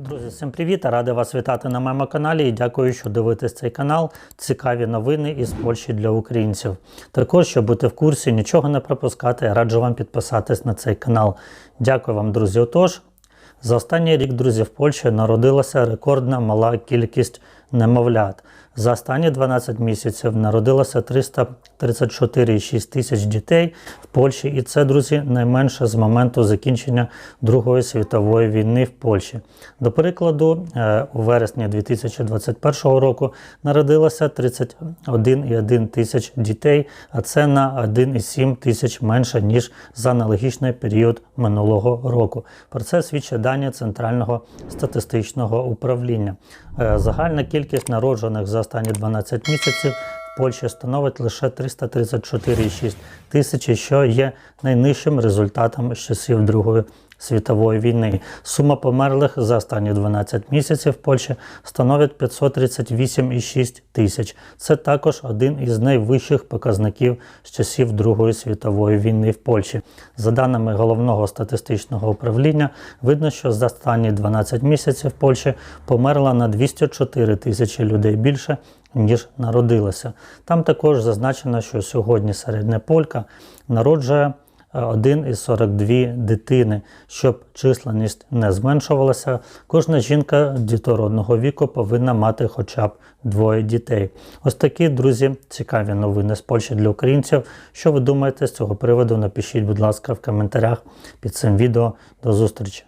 Друзі, всім привіт! Радий вас вітати на моєму каналі і дякую, що дивитесь цей канал. Цікаві новини із Польщі для українців. Також, щоб бути в курсі, нічого не пропускати, раджу вам підписатись на цей канал. Дякую вам, друзі. Отож, за останній рік, друзі, в Польщі народилася рекордна мала кількість немовлят. За останні 12 місяців народилося 334,6 тисяч дітей в Польщі, і це, друзі, найменше з моменту закінчення Другої світової війни в Польщі. До прикладу, е, у вересні 2021 року народилося 31,1 тисяч дітей, а це на 1,7 тисяч менше, ніж за аналогічний період минулого року. Про це свідчать дані Центрального статистичного управління. Е, Загальна кількість народжених за останні 12 місяців в Польщі становить лише 334,6 тисячі, що є найнижчим результатом з часів Другої світової війни. Сума померлих за останні 12 місяців в Польщі становить 538,6 тисяч. Це також один із найвищих показників з часів Другої світової війни в Польщі. За даними головного статистичного управління, видно, що за останні 12 місяців в Польщі померло на 204 тисячі людей більше, ніж народилося. Там також зазначено, що сьогодні середня полька народжує 1 із 42 дитини. Щоб численність не зменшувалася, кожна жінка дітородного віку повинна мати хоча б двоє дітей. Ось такі, друзі, цікаві новини з Польщі для українців. Що ви думаєте з цього приводу? Напишіть, будь ласка, в коментарях під цим відео. До зустрічі!